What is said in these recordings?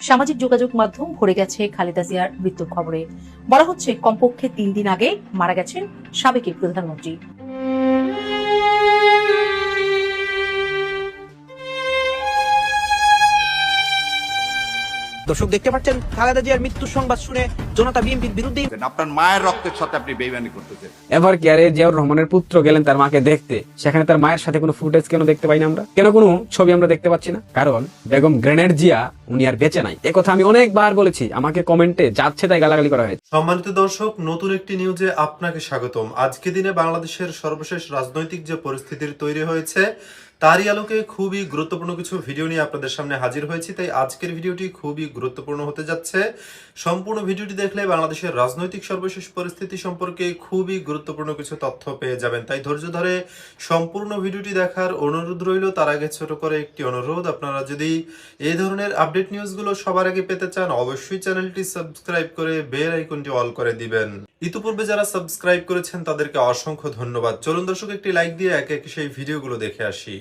সামাজিক যোগাযোগ মাধ্যম ভরে গেছে খালেদা জিয়ার মৃত্যুর খবরে। বলা হচ্ছে, কমপক্ষে তিন দিন আগে মারা গেছেন সাবেক প্রধানমন্ত্রী। দর্শক দেখতে পাচ্ছেন খালেদা জিয়ার মৃত্যুর সংবাদ শুনে জনতা বিএনপির বিরুদ্ধে আপনার মায়ের রক্তের সাথে আপনি বেইমানি করতেছেন। এভার কেয়ারে জিয়াউর রহমানের পুত্র গেলেন তার মাকে দেখতে। সেখানে তার মায়ের সাথে কোনো ফুটেজ কেন দেখতে পাই না আমরা? কেন কোনো ছবি আমরা দেখতে পাচ্ছি না? কারণ বেগম গ্রেনেড জিয়া উনি আর বেঁচে নাই। কথা আমি অনেকবার বলেছি আমাকে কমেন্টে যাচ্ছে তাই গালাগালি করা হয়েছে। সম্মানিত দর্শক নতুন একটি নিউজে আপনাকে স্বাগতম। আজকে দিনে বাংলাদেশের সর্বশেষ রাজনৈতিক যে পরিস্থিতির তৈরি হয়েছে তারই আলোকে খুবই গুরুত্বপূর্ণ কিছু ভিডিও নিয়ে আপনাদের সামনে হাজির হয়েছি, তাই আজকের ভিডিওটি খুবই গুরুত্বপূর্ণ হতে যাচ্ছে। সম্পূর্ণ ভিডিওটি দেখলে বাংলাদেশের রাজনৈতিক সর্বশেষ পরিস্থিতি সম্পর্কে খুবই গুরুত্বপূর্ণ কিছু তথ্য পেয়ে যাবেন। তাই ধৈর্য ধরে সম্পূর্ণ ভিডিওটি দেখার অনুরোধ রইল, তার আগে ছোট করে একটি অনুরোধ, আপনারা যদি এই ধরনের আপডেট নিউজগুলো সবার আগে পেতে চান, অবশ্যই চ্যানেলটি সাবস্ক্রাইব করে বেল আইকনটি অল করে দিবেন। ইতিপূর্বে যারা সাবস্ক্রাইব করেছেন, তাদেরকে অসংখ্য ধন্যবাদ। চলুন দর্শক, একটি লাইক দিয়ে একে একে সেই ভিডিওগুলো দেখে আসি।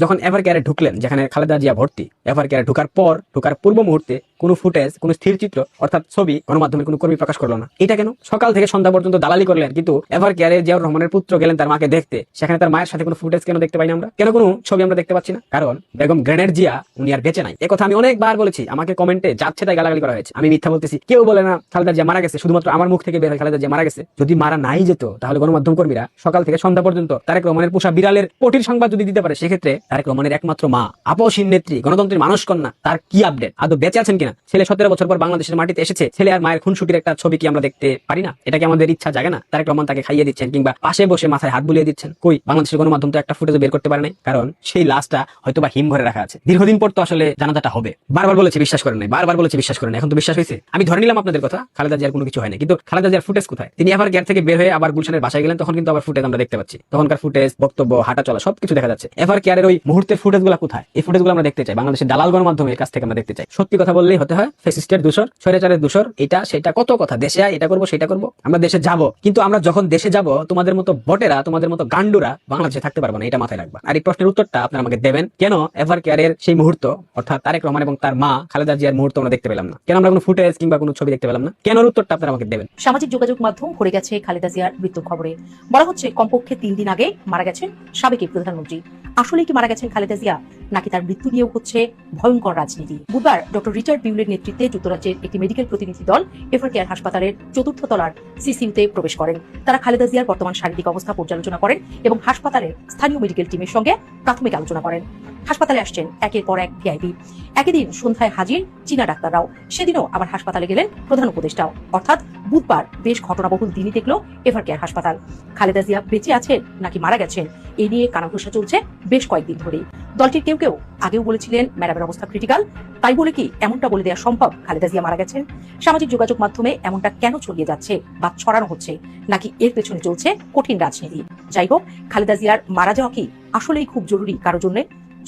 যখন এভার ক্যারে ঢুকলেন, যেখানে খালেদা জিয়া ভর্তি, এভার ক্যারে ঢুকার পর, ঢুকার পূর্ব মুহূর্তে কোনো ফুটেজ, কোনো স্থির চিত্র, অর্থাৎ ছবি গণমাধ্যমের কোনো কর্মী প্রকাশ করল না। এটা কেন? সকাল থেকে সন্ধ্যা পর্যন্ত দালালি করলেন, কিন্তু এভার কেয়ারে জিয়াউর রহমানের পুত্র গেলেন তার মাকে দেখতে। সেখানে তার মায়ের সাথে কোনো ফুটেজ কেন দেখতে পাই না আমরা? কেন কোনো ছবি আমরা দেখতে পাচ্ছি না? কারণ বেগম গ্রেনেড জিয়া, উনি আর বেঁচে নাই। কথা আমি অনেকবার বলেছি, আমাকে কমেন্টে যাচ্ছে তাই গালাগালি করা হয়েছে। আমি মিথ্যা বলতেছি, কেউ বলে না খালেদা জিয়া মারা গেছে, শুধুমাত্র আমার মুখ থেকে বের হয় খালেদা জিয়া মারা গেছে। যদি মারা নাই যেত, তাহলে গণমাধ্যম কর্মীরা সকাল থেকে সন্ধ্যা পর্যন্ত তারেক রহমানের পোষা বিড়ালের পটির সংবাদ যদি দিতে পারে, সেক্ষেত্রে তারেক রহমানের একমাত্র মা আপসীন নেত্রী, গণতন্ত্রের মানুষ কন্যা, তার কি আপডেট? আদৌ বেঁচে আছেন কিনা। ছেলে সতেরো বছর পর বাংলাদেশের মাটিতে এসেছে। ছেলে আর মায়ের খুনসুটির একটা ছবি কি আমরা দেখতে পারি না? এটা কি আমাদের ইচ্ছা জাগে না? তারেক রহমান তাকে খাইয়ে দিচ্ছেন কিংবা পাশে বসে মাথায় হাত বুলিয়ে দিচ্ছেন। কই? বাংলাদেশের গণমাধ্যম তো একটা ফুটেজ বের করতে পারে নাই। কারণ সেই লাশটা হয়তো বা হিম ভরে রাখা আছে। দীর্ঘদিন পর তো আসলে জানাজাটা হবে। বারবার বলেছে বিশ্বাস করেন নাই। বারবার বলেছে বিশ্বাস করেন। এখন তো বিশ্বাস হয়েছে। আমি ধরে নিলাম আপনাদের কথা, খালেদা জিয়ার কোনো কিছু হয় না কিন্তু খালেদা জিয়ার ফুটেজ কোথায়? তিনি আবার গ্যার থেকে বের হয়ে আবার গুলশানের বাসায় গেলেন, তখন কিন্তু আবার ফুটেজ আমরা দেখতে পাচ্ছি। তখনকার ফুটেজ বক্তব্য, হাঁটা চলা, সবকিছু দেখা যাচ্ছে। এভার কেয়ারের ওই মুহূর্তের ফুটেজগুলা কোথায়? এই ফুটেজগুলো আমরা দেখতে চাই। বাংলাদেশের দালাল গণমাধ্যমের কাছ থেকে আমরা দেখতে চাই। সত্যি কথা বললেই হতে হয়। ফেসিস্টের দূষর স্বৈরাচারের দূষর এটা, সেটা কত কথা। দেশে আয়, এটা করব, সেটা করব, আমরা দেশে যাব। কিন্তু আমরা যখন দেশে যাব, তোমাদের মতো বটেরা, তোমাদের মতো গান্ডুরা বাংলাদেশে থাকতে পারব না, এটা মাথায় রাখবা। আর এই প্রশ্নের উত্তরটা আপনারা আমাকে দেবেন। কেন এভার কেয়ারের সেই মুহূর্ত, অর্থাৎ তারেক রহমান এবং তার মা খালেদা জিয়ার মুহূর্ত আমরা দেখতে পেলাম না। কেন আমরা কোনো ফুটেজ কিংবা কোনো ছবি দেখতে পেলাম না? কেন উত্তরটা আপনারা আমাকে দেবেন? সামাজিক যোগাযোগ মাধ্যম ভরে গেছে খালেদা জিয়ার মৃত্যুর খবরে। বলা হচ্ছে, কমপক্ষে তিন দিন আগে মারা গেছেন সাবেক প্রধানমন্ত্রী। আসলে কি মারা গেছেন খালেদা জিয়া? নাকি তার মৃত্যু নিয়েও হচ্ছে ভয়ঙ্কর রাজনীতি? বুধবার ডক্টর রিচার্ড বিউলের নেতৃত্বে যুক্তরাজ্যের একটি মেডিকেল প্রতিনিধি দল এফার কেয়ার হাসপাতালের চতুর্থ তলার সিসিউতে প্রবেশ করেন। তারা খালেদা জিয়ার বর্তমান শারীরিক অবস্থা পর্যালোচনা করেন এবং হাসপাতালের স্থানীয় মেডিকেল টিমের সঙ্গে প্রাথমিক আলোচনা করেন। হাসপাতালে আসছেন একের পর এক ভিআইপি। একই দিন সন্ধ্যায় হাজির চীনা ডাক্তাররাও। সেদিনও আবার হাসপাতালে গেলেন প্রধান উপদেষ্টাও। অর্থাৎ বুধবার বেশ ঘটনাবহুল দিনই দেখল এভার কেয়ার হাসপাতাল। খালেদা জিয়া বেঁচে আছেন নাকি মারা গেছেন? এই নিয়ে কানাঘুষা চলছে বেশ কয়েকদিন ধরেই। দলটির কেউ কেউ আগেও বলেছিলেন ম্যাডামের অবস্থা ক্রিটিক্যাল তাই বলে কি এমনটা বলে দেওয়া সম্ভব? খালেদা জিয়া মারা গেছেন। সামাজিক যোগাযোগ মাধ্যমে এমনটা কেন ছড়িয়ে যাচ্ছে বা ছড়ানো হচ্ছে, নাকি এর পেছনে চলছে কঠিন রাজনীতি? যাই হোক, খালেদা জিয়ার মারা যাওয়া কি আসলেই খুব জরুরি কারোর জন্য?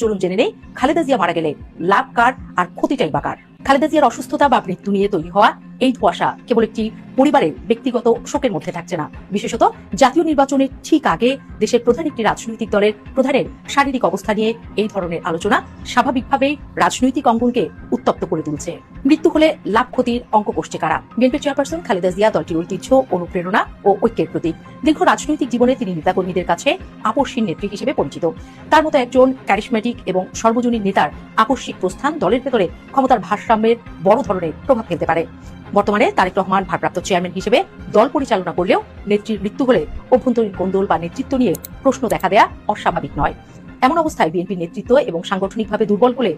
চলুন জেনে নেই, খালেদা জিয়া মারা গেলে লাভ কার আর ক্ষতিটাই বা কার? খালেদা জিয়ার অসুস্থতা বা মৃত্যু নিয়ে তৈরি হওয়া এই ধোয়াশা কেবল একটি পরিবারের ব্যক্তিগত শোকের মধ্যে থাকছে না। বিশেষত জাতীয় নির্বাচনের ঠিক আগে দেশের প্রধান একটি রাজনৈতিক দলের প্রধানের শারীরিক অবস্থা নিয়ে এই ধরনের আলোচনা স্বাভাবিকভাবেই রাজনৈতিক অঙ্গনকে উত্তপ্ত করে তুলছে। মৃত্যু হলে লাভ ক্ষতির অঙ্ক কষছে কারা? বিএনপি চেয়ারপারসন খালেদা জিয়া দলটির ঐতিহ্য, অনুপ্রেরণা ও ঐক্যের প্রতীক। দীর্ঘ রাজনৈতিক জীবনে তিনি নেতাকর্মীদের কাছে আপসীন নেত্রী হিসেবে পরিচিত। তার মতো একজন ক্যারিসমেটিক এবং সর্বজনীন নেতার আকস্মিক প্রস্থান দলের ভেতরে ক্ষমতার ভারসাম্যের বড় ধরনের প্রভাব ফেলতে পারে। বর্তমানে তারেক রহমান ভারপ্রাপ্ত চেয়ারম্যান হিসেবে দল পরিচালনা করলেও নেত্রীর মৃত্যু হলে অভ্যন্তরীণ কোন্দল বা নেতৃত্ব নিয়ে প্রশ্ন দেখা দেয়া অস্বাভাবিক নয়। এমন অবস্থায় বিএনপির নেতৃত্ব এবং সাংগঠনিকভাবে দুর্বল হলে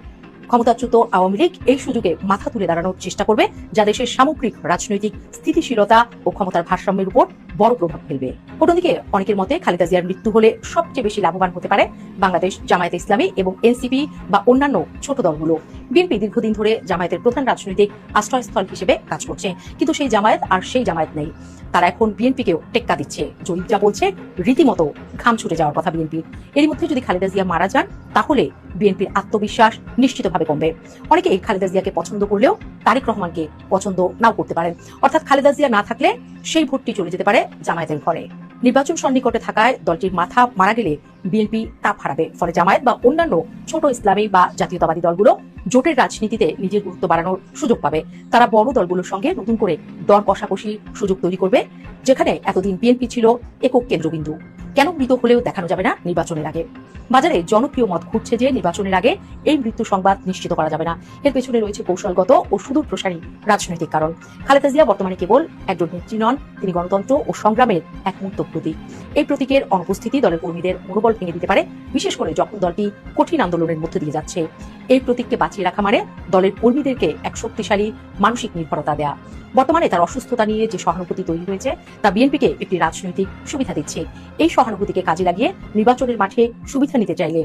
ক্ষমতাচ্যুত আওয়ামী লীগ এই সুযোগে মাথা তুলে দাঁড়ানোর চেষ্টা করবে, যা দেশের সামগ্রিক, রাজনৈতিক, স্থিতিশীলতা ও ক্ষমতার ভারসাম্যের উপর বড় প্রভাব ফেলবে। অন্যদিকে, অনেকের মতে খালেদা জিয়ার মৃত্যু হলে সবচেয়ে বেশি লাভবান হতে পারে বাংলাদেশ জামায়াতে ইসলামী এবং এনসিপি বা অন্যান্য ছোট দলগুলো। বিএনপি দীর্ঘদিন ধরে জামায়াতের প্রধান রাজনৈতিক আশ্রয়স্থল হিসেবে কাজ করছে। কিন্তু সেই জামায়াত আর সেই জামায়াত নেই। তারা এখন বিএনপিকেও টেক্কা দিচ্ছে। জরিপ যা বলছে, রীতিমতো ঘাম ছুটে যাওয়ার কথা বিএনপির এর মধ্যে যদি খালেদা জিয়া মারা যান, তাহলে বিএনপির আত্মবিশ্বাস নিশ্চিতভাবে কমবে। অনেকে খালেদা জিয়াকে পছন্দ করলেও তারেক রহমানকে পছন্দ নাও করতে পারেন। অর্থাৎ খালেদা জিয়া না থাকলে সেই ভোটটি চলে যেতে পারে জামায়াতের ঘরে। নির্বাচন সন্নিকটে থাকায় দলটির মাথা মারা গেলে বিএনপি তাপ হারাবে। ফলে জামায়াত বা অন্যান্য ছোট ইসলামী বা জাতীয়তাবাদী দলগুলো জোটের রাজনীতিতে নিজের গুরুত্ব বাড়ানোর সুযোগ পাবে। তারা বড় দলগুলোর সঙ্গে নতুন করে দর কষাকষি সুযোগ তৈরি করবে, যেখানে এতদিন বিএনপি ছিল একক কেন্দ্রবিন্দু। কেন মৃত হলেও দেখানো যাবে না নির্বাচনের আগে। বাজারে জনপ্রিয় মত ঘুরছে যে নির্বাচনের আগে এই মৃত্যু সংবাদ নিশ্চিত করা যাবে না। এর পেছনে রয়েছে কৌশলগত ও সুদূর প্রসারী রাজনৈতিক কারণ। খালেদা জিয়া বর্তমানে কেবল একজন নেত্রী নন, তিনি গণতন্ত্র ও সংগ্রামের এক মুক্ত প্রতীক। এই প্রতীকের অনুপস্থিতি দলের কর্মীদের মনোবল ভেঙে দিতে পারে, বিশেষ করে যখন দলটি কঠিন আন্দোলনের মধ্যে দিয়ে যাচ্ছে। এই প্রতীককে বাঁচিয়ে রাখা মানে দলের কর্মীদেরকে এক শক্তিশালী মানসিক নির্ভরতা দেয়া। বর্তমানে তার অসুস্থতা নিয়ে যে সহানুভূতি তৈরি হয়েছে, তা বিএনপিকে একটি রাজনৈতিক সুবিধা দিচ্ছে। এই সহানুভূতিকে কাজে লাগিয়ে নির্বাচনের মাঠে সুবিধা নিতে চাইলে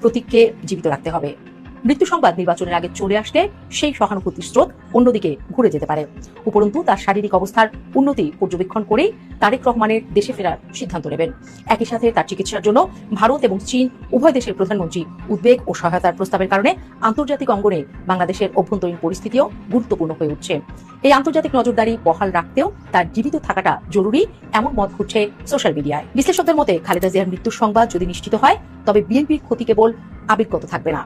প্রতীককে জীবিত রাখতে হবে। মৃত্যু সংবাদ নির্বাচনের আগে চলে আসলে সেই সহানুভূতির স্রোত অন্যদিকে ঘুরে যেতে পারে। উপরন্তু তার শারীরিক অবস্থার উন্নতি পর্যবেক্ষণ করেই তারেক রহমানের দেশে ফেরার সিদ্ধান্ত নেবেন। একই সাথে তার চিকিৎসার জন্য ভারত এবং চীন উভয় দেশের প্রধানমন্ত্রী উদ্বেগ ও সহায়তার প্রস্তাবের কারণে আন্তর্জাতিক অঙ্গনে বাংলাদেশের অভ্যন্তরীণ পরিস্থিতিও গুরুত্বপূর্ণ হয়ে উঠছে। এই আন্তর্জাতিক নজরদারি বহাল রাখতেও তার জীবিত থাকাটা জরুরি, এমন মত ঘুরছে সোশ্যাল মিডিয়ায়। বিশ্লেষকদের মতে খালেদা জিয়ার মৃত্যুর সংবাদ যদি নিশ্চিত হয়, তবে বিএনপির ক্ষতি কেবল আবেগগত থাকবে না।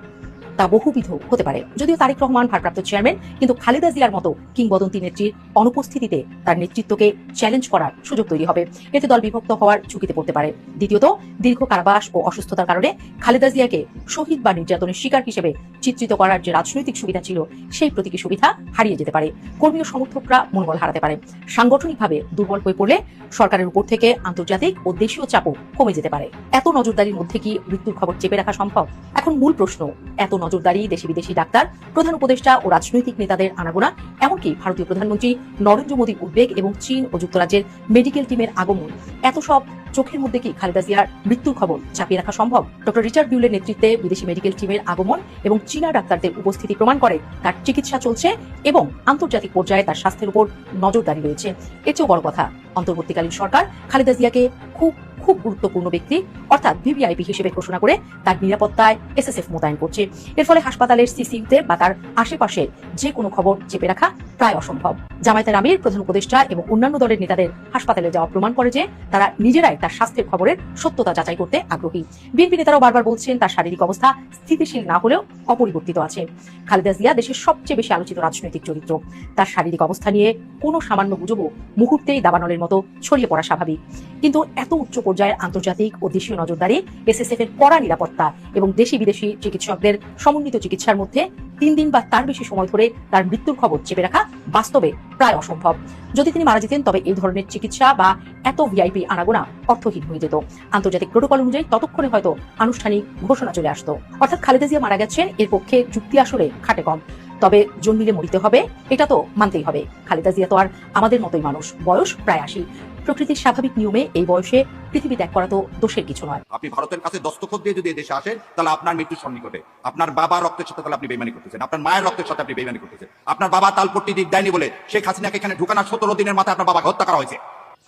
তা বহুবিধ হতে পারে। যদিও তারেক রহমান ভারপ্রাপ্ত চেয়ারম্যান, কিন্তু খালেদা জিয়ার মতো কিংবদন্তি নেত্রীর অনুপস্থিতিতে তার নেতৃত্বকে চ্যালেঞ্জ করার সুযোগ তৈরি হবে। এতে দল বিভক্ত হওয়ার ঝুঁকিতে পড়তে পারে। দ্বিতীয়ত, দীর্ঘ কারাবাস ও অসুস্থতার কারণে খালেদা জিয়াকে শহীদ বা নির্যাতনের শিকার হিসেবে চিত্রিত করার যে রাজনৈতিক সুবিধা ছিল, সেই প্রতীকী সুবিধা হারিয়ে যেতে পারে। কর্মী সমর্থকরা মনোবল হারাতে পারে। সাংগঠনিকভাবে দুর্বল হয়ে পড়লে সরকারের উপর থেকে আন্তর্জাতিক ও দেশীয় চাপও কমে যেতে পারে। এত নজরদারির মধ্যে কি মৃত্যুর খবর চেপে রাখা সম্ভব? এখন মূল প্রশ্ন, এত নজরদারি, দেশি বিদেশি ডাক্তার, প্রধান উপদেষ্টা ও রাজনৈতিক নেতাদের আনাগোনা, এমনকি ভারতীয় প্রধানমন্ত্রী নরেন্দ্র মোদীর উদ্বেগ এবং চীন ও যুক্তরাজ্যের মেডিকেল টিমের আগমন। এত সব চোখের মধ্যে কি খালেদা জিয়ার মৃত্যুর খবর চাপিয়ে রাখা সম্ভব? ডক্টর রিচার্ড বিউলের নেতৃত্বে বিদেশি মেডিকেল টিমের আগমন এবং চীনা ডাক্তারদের উপস্থিতি প্রমাণ করে তার চিকিৎসা চলছে এবং আন্তর্জাতিক পর্যায়ে তার স্বাস্থ্যের উপর নজরদারি রয়েছে। এর চেয়েও বড় কথা, অন্তর্বর্তীকালীন সরকার খালেদা জিয়াকে খুব খুব গুরুত্বপূর্ণ ব্যক্তি, অর্থাৎ ভিভিআইপি হিসেবে ঘোষণা করে তার নিরাপত্তায় এসএসএফ মোতায়েন করছে। এর ফলে হাসপাতালের সিসিইউতে বা তার আশেপাশে যে কোনো খবর চেপে রাখা প্রায় অসম্ভব। জামায়াতের আমির, প্রধান উপদেষ্টা এবং অন্যান্য দলের নেতাদের হাসপাতালে যাওয়া প্রমাণ করে যে তারা নিজেরাই তার স্বাস্থ্যের খবরের সত্যতা যাচাই করতে আগ্রহী। বিএনপি নেতারাও বারবার বলছেন, তার শারীরিক অবস্থা স্থিতিশীল না হলেও অপরিবর্তিত আছে। খালেদা জিয়া দেশের সবচেয়ে বেশি আলোচিত রাজনৈতিক চরিত্র। তার শারীরিক অবস্থা নিয়ে কোনো সামান্য গুজবও মুহূর্তেই দাবানলের মতো ছড়িয়ে পড়া স্বাভাবিক। কিন্তু এত উচ্চ পর্যায়ের আন্তর্জাতিক ও দেশীয় নজরদারি এসএসএফ এর কড়া নিরাপত্তা এবং দেশি বিদেশি চিকিৎসকদের সমন্বিত চিকিৎসার মধ্যে তিন দিন বা তার বেশি সময় ধরে তার মৃত্যুর খবর চেপে রাখা বাস্তবে প্রায় অসম্ভব। যদি তিনি মারা যেতেন, তবে এই ধরনের চিকিৎসা বা এত ভিআইপি আনাগোনা অর্থহীন হয়ে যেত। আন্তর্জাতিক প্রোটোকল অনুযায়ী ততক্ষণে হয়তো আনুষ্ঠানিক ঘোষণা চলে আসতো। অর্থাৎ খালেদা জিয়া মারা গেছেন, এর পক্ষে যুক্তি আসলে খাটে কম। তবে জন্মিলে মরিতে হবে, এটা তো মানতেই হবে। খালেদা জিয়া তো আর আমাদের মতোই মানুষ, বয়স প্রায় আশি। প্রকৃতির স্বাভাবিক নিয়মে এই বয়সে পৃথিবী ত্যাগ করা তো দোষের কিছু নয়। আপনি ভারতের কাছে দস্তখত দিয়ে যদি দেশে আসেন, তাহলে আপনার মৃত্যুর সন্নিকটে। আপনার বাবা রক্তের সাথে তাহলে আপনি বেমানি করতেছেন। আপনার মায়ের রক্তের সাথে আপনি বেমানি করতেছেন। আপনার বাবা তালপট্টি দিক দেয়নি বলে শেখ হাসিনাকে এখানে ঢুকানোর সতেরো দিনের মাথায় আপনার বাবাকে হত্যা করা হয়েছে।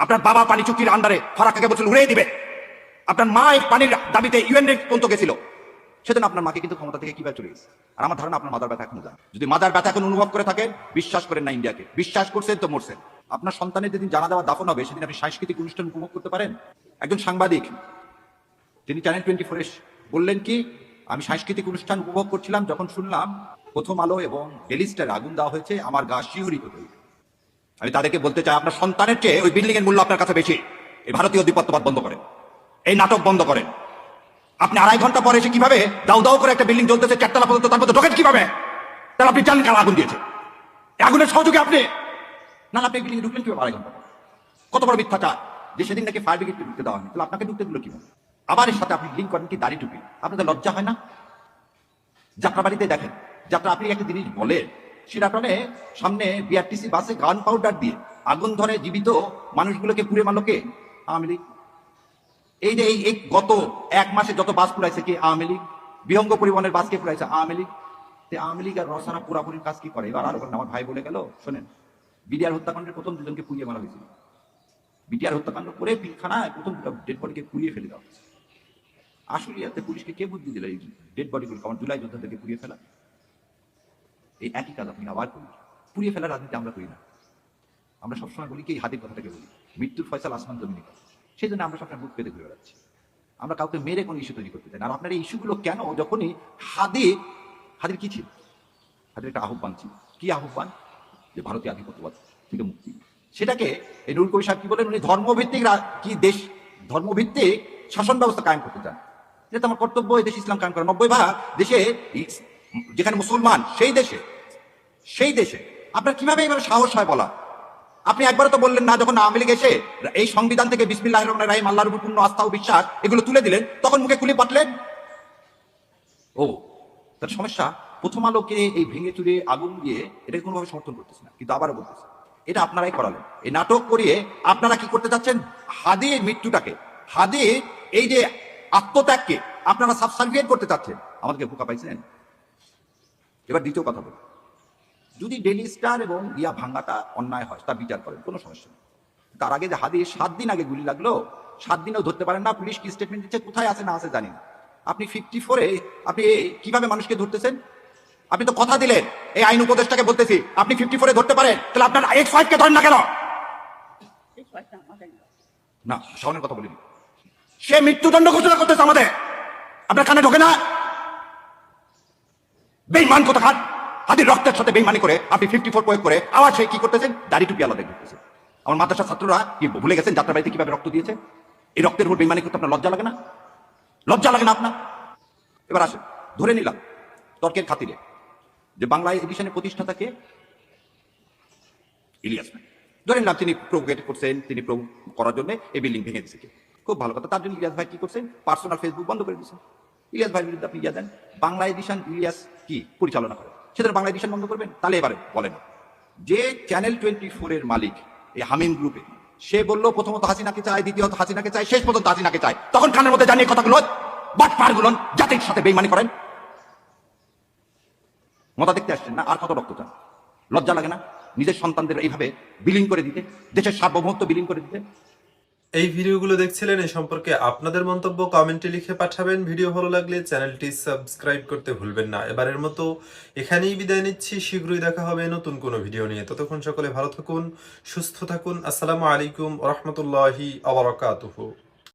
আপনার বাবা পানি চুক্তির আন্ডারে ফারাক্কাকে বলছিল উড়িয়ে দিবে। আপনার মা এই পানির দাবিতে ইউএন পর্যন্ত গেছিল। সেদিন আপনার মাকে কিন্তু ক্ষমতা থেকে কীভাবে চলে গেছে? আর আমার ধারণা আপনার মাদার ব্যথা এখন যদি মাদার ব্যথা এখন অনুভব করে থাকেন, বিশ্বাস করেন না ইন্ডিয়াকে। বিশ্বাস করছেন তো মরছেন। আপনার সন্তানের যেদিন জানা দেওয়া দাফন হবে, সেদিন আপনি সাংস্কৃতিক অনুষ্ঠান উপভোগ করতে পারেন? একজন সাংবাদিক, তিনি চ্যানেল টোয়েন্টি ফোরে বললেন কি, আমি সাংস্কৃতিক অনুষ্ঠান উপভোগ করছিলাম যখন শুনলাম প্রথম আলো এবং ডেলিস্টার আগুন দেওয়া হয়েছে, আমার গা শিহরিত হয়ে আমি তাদেরকে বলতে চাই, আপনার সন্তানের চেয়ে ওই বিল্ডিং এর মূল্য আপনার কাছে বেশি। এই ভারতীয় আধিপত্যবাদ বন্ধ করেন। এই নাটক বন্ধ করেন। আপনি আড়াই ঘণ্টা পরে এসে কীভাবে দাউ দাউ করে একটা বিল্ডিং জ্বলতেছে, চারতলা পর্যন্ত তার মধ্যে ঢোকেন কীভাবে? তাহলে আপনি জানেন কেন আগুন দিয়েছে। আগুনের সহযোগে আপনি। না আপনি ঢুকলেন কত বড় মিথ্যাচার। যে সেদিন নাকি ফায়ার ব্রিগেডকে ঢুকতে দেওয়া হয়নি। তাহলে আপনাকে ঢুকতে দিল আবার এর সাথে আপনি লিঙ্ক করেন কি দাড়ি আপনাদের লজ্জা হয় না? যাত্রা বাড়িতে দেখেন, যাত্রা আপনি একটা জিনিস বলে সামনে বিআরটিসি বাসে গান পাউডার দিয়ে আগুন ধরে জীবিত মানুষগুলোকে পুড়ে মারলো কে? আওয়ামী লীগ। এই যে এই গত এক মাসে যত বাস পুরাইছে কি? আওয়ামী লীগ। বিহঙ্গ পরিবহনের বাসকে পুরাইছে আওয়ামী লীগ। আওয়ামী লীগ আর রসানা পুরাপুরি কাজ কি করে? এবার আরও আমার ভাই বলে গেল, শোনেন। বিডিআর হত্যাকাণ্ডের প্রথম দুজনকে পুড়িয়ে মারা হয়েছিল। বিটিআর হত্যাকাণ্ড করে পিলখানায় প্রথম ডেড বডিকে পুড়িয়ে ফেলে দেওয়া হয়েছে। আসলে এতে পুলিশকে কে বুদ্ধি দিল এই ডেড বডিগুলো আমার জুলাই যোদ্ধাদেরকে পুড়িয়ে ফেলা। এই একই কাজ আপনি আবার করি পুড়িয়ে ফেলার রাজনীতি আমরা করি না। আমরা সবসময় বলি কি, এই হাতির কথাটাকে বলি। মৃত্যুর ফয়সাল আসমান জমিনে সেই জন্য আমরা সবসময় বুক পেতে ঘুরে বেড়াচ্ছি। আমরা কাউকে মেরে কোনো ইস্যু তৈরি করতে চাই না। আর আপনার এই ইস্যুগুলো কেন? যখনই হাদে, হাদের কি ছিল? হাতের একটা আহ্বান ছিল। কি আহ্বান? যে ভারতীয় আধিপত্যবাদ থেকে মুক্তি। সেটাকে এই নুরুল কবি সাহেব কি বলেন? উনি ধর্মভিত্তিক কি দেশ, ধর্মভিত্তিক শাসন ব্যবস্থা কায়েম করতে চান। তো আমার কর্তব্য, এই দেশ ইসলাম কায়েম করা নব্বই ভাগ দেশে যেখানে মুসলমান, সেই দেশে সেই দেশে। আপনার কীভাবে এইভাবে সাহস হয় বলা? আপনি একবারও তো বললেন না, যখন আওয়ামী লীগ এসে এই সংবিধান থেকে বিসমিল্লাহ রহমান রাহিম, আল্লাহর উপর পূর্ণ আস্থা ও বিশ্বাস এগুলো তুলে দিলেন, তখন মুখে কুলি পাটলেন? ও, তার সমস্যা প্রথম আলোকে এই ভেঙে চুরে আগুন দিয়ে এটাকে কোনোভাবে সমর্থন করতেছে না, কিন্তু আবারও বলতেছে। এটা আপনারাই করালেন। এই নাটক করিয়ে আপনারা কি করতে চাচ্ছেন হাদির মৃত্যুটাকে হাদির এই যে আত্মত্যাগকে আপনারা সাবসার্ভিয়েট করতে চাচ্ছেন। আমাদেরকে বোকা পাইছেন? এবার দ্বিতীয় কথা বলি। যদি ডেলি স্টার এবং ইয়া ভাঙ্গাটা অন্যায় হয়, তা বিচার করেন, কোনো সমস্যা নেই। তার আগে যে হাদি সাত দিন আগে গুলি লাগল, সাত দিনেও ধরতে পারেন না, পুলিশ কি স্টেটমেন্ট দিচ্ছে, কোথায় আছে না আছে জানি না। আপনি ফিফটি ফোরে আপনি কীভাবে মানুষকে ধরতেছেন? আপনি তো কথা দিলেন। এই আইন উপদেশটাকে বলতেছি, আপনি ফিফটি ফোরে ধরতে পারেন, তাহলে আপনার এক্স ফাইভ কে ধরেন না কেন? না, শাওনের কথা বলিনি। সে মৃত্যুদণ্ড ঘোষণা করতেছে আমাদের। আপনার কানে ঢোকে না? বেইমান কোথাকার? হাতির রক্তের সাথে বেইমানি করে আপনি ফিফটি ফোর প্রয়োগ করে আবার সে কি করতেছেন দাড়ি টুপি আলাদা করতেছে আমার মাদ্রাসার ছাত্ররা কি ভুলে গেছেন যাত্রা বাড়িতে কীভাবে রক্ত দিয়েছে? এই রক্তের উপর বেইমানি করতে আপনার লজ্জা লাগে না? লজ্জা লাগে না আপনার? এবার আসেন, ধরে নিলাম, তর্কের খাতিরে। যে বাংলা এডিশনের প্রতিষ্ঠাতাকে ইলিয়াস ভাই ধরে নিলাম তিনি প্রোভোকেট করছেন, তিনি প্রো করার জন্য এই বিল্ডিং ভেঙে দিয়েছে খুব ভালো কথা। তার জন্য ইলিয়াস ভাই কি করছেন? পার্সোনাল ফেসবুক বন্ধ করে দিয়েছেন। ইলিয়াস ভাইয়ের বিরুদ্ধে আপনি ইয়া দেন। বাংলা এডিশন ইলিয়াস কি পরিচালনা করে? সেটা বাংলা এডিশন বন্ধ করবেন? তাহলে এবারে বলেন। যে চ্যানেল টোয়েন্টি ফোরের মালিক, এই হামিম গ্রুপে, সে বলল, প্রথমত হাসিনাকে চায় দ্বিতীয়ত হাসিনাকে চায় শেষ পর্যন্ত হাসিনাকে চায় তখন কানের মধ্যে জানিয়ে কথাগুলো, বাট পারগুলো জাতির সাথে বেইমানি করেন মতা দেখতে আসছেন না, আর কত রক্ত চান লজ্জা লাগে না? নিজের সন্তানদের এইভাবে বিলীন করে দিতে, দেশের সার্বভৌমত্ব বিলীন করে দিতে? এই ভিডিওগুলো দেখছিলেন এই সম্পর্কে আপনাদের মন্তব্য কমেন্টে লিখে পাঠাবেন। ভিডিও ভালো লাগলে চ্যানেলটি সাবস্ক্রাইব করতে ভুলবেন না। এবারের মতো এখানেই বিদায় নিচ্ছি। শীঘ্রই দেখা হবে নতুন কোনো ভিডিও নিয়ে। ততক্ষণ সকলে ভালো থাকুন, সুস্থ থাকুন। আসসালামু আলাইকুম রহমতুল্লাহি আবরাকাতুহু